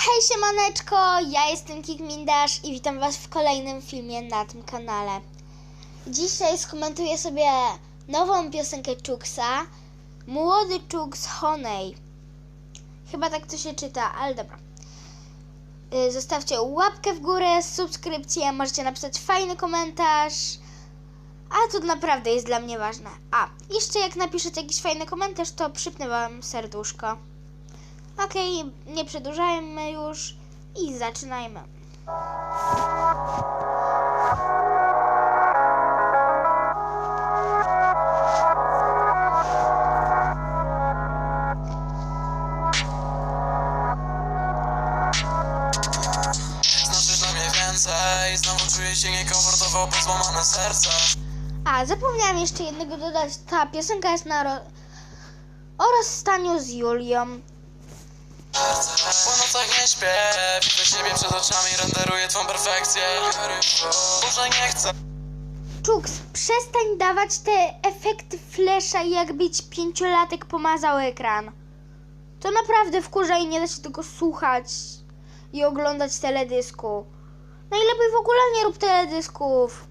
Hej siemaneczko, ja jestem Kikmindasz i witam was w kolejnym filmie na tym kanale. Dzisiaj skomentuję sobie nową piosenkę Czuksa, Młody Czuks Honey. Chyba tak to się czyta, ale dobra. Y, Zostawcie łapkę w górę, subskrypcję, możecie napisać fajny komentarz. A to naprawdę jest dla mnie ważne. A, jeszcze jak napiszecie jakiś fajny komentarz, to przypnę wam serduszko. Okej, nie przedłużajmy już i zaczynajmy. Znowu czuję się niekomfortowo, bo złamane serce A, zapomniałam jeszcze jednego dodać. Ta piosenka jest na ro... o rozstaniu z Julią. Po nocach nie śpię Widzę siebie przed oczami, renderuję twą perfekcję Może nie chcę Czuks, przestań dawać te efekty flesza i jakby ci pięciolatek pomazał ekran. To naprawdę wkurza i nie da się tego słuchać i oglądać teledysku. Najlepiej w ogóle nie rób teledysków.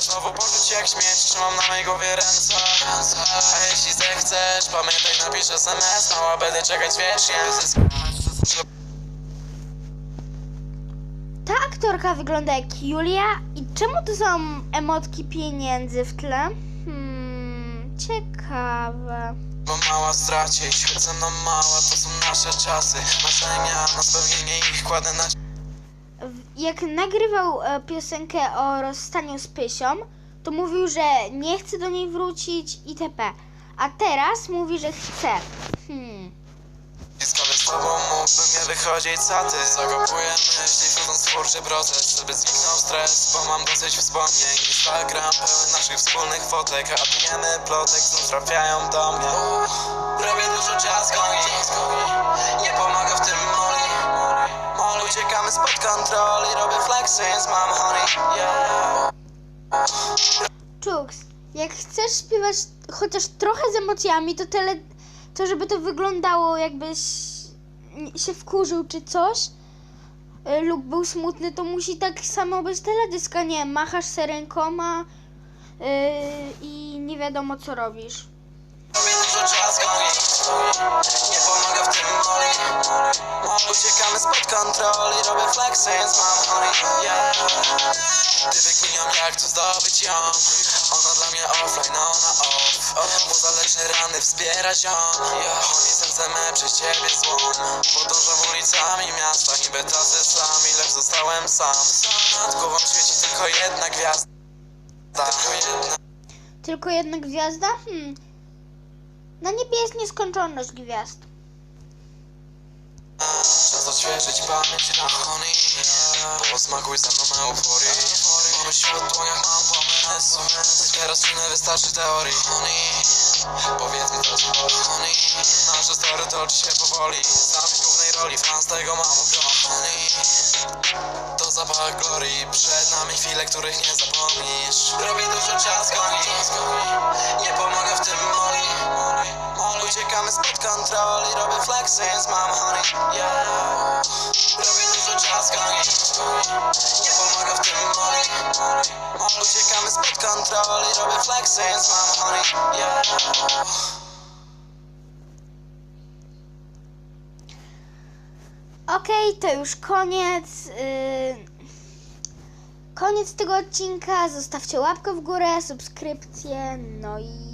Znowu poczuć jak śmieć Trzymam na mojej głowie ręce A jeśli zechcesz Pamiętaj napisz SMS Mała będę czekać wiecznie Ta aktorka wygląda jak Julia i czemu to są emotki pieniędzy w tle? Hmm, ciekawe. Bo mała Chodź ze mną mała To są nasze czasy Marzenia na spełnienie ich kładę na Jak nagrywał e, piosenkę o rozstaniu z Pysią, to mówił, że nie chce do niej wrócić itp. A teraz mówi, że chce. Hmm. Blisko z tobą mógłbym nie wychodzić za ty Zakopuję myśli, wchodząc w twórczy proces Żeby zniknął stres, bo mam dosyć wspomnień Instagram pełen naszych wspólnych fotek A pijemy plotek znów trafiają do mnie Robię kontroli Robię flexy z mam honey yeah. Czuks, jak chcesz śpiewać chociaż trochę z emocjami, to tele, to żeby to wyglądało jakbyś się wkurzył czy coś e, lub był smutny, to musi tak samo być teledysk, a nie machasz se rękoma e, i nie wiadomo co robisz. Kontroli Robię flexy z mam honey yeah. Ty wykminiam jak tu zdobyć ją Ona dla mnie offline, ona off Bo zależy rany wspiera ziom yeah. Honey serce me przez ciebie złom Podążam ulicami miasta Niby tacy sami, lecz zostałem sam Nad głową świeci tylko jedna gwiazda Tylko jedna Tylko jedna gwiazda? Hmm. Na niebie jest nieskończoność gwiazd. Odświeżyć pamięć na honey Posmakuj ze mną euforii Mamy w dłoniach, mam pomysł. Teraz nie wystarczy teorii. Honey Powiedz mi to honey Nasze story toczy się powoli. Znam w głównej roli, fan z tego mam ogrom Honey To zapach glorii. Przed nami chwile, których nie zapomnisz. Robię dużo ciaskoni Nie mam honey yeah. Honey yeah. Okej, to już koniec. Yy, koniec tego odcinka. Zostawcie łapkę w górę, subskrypcję, no i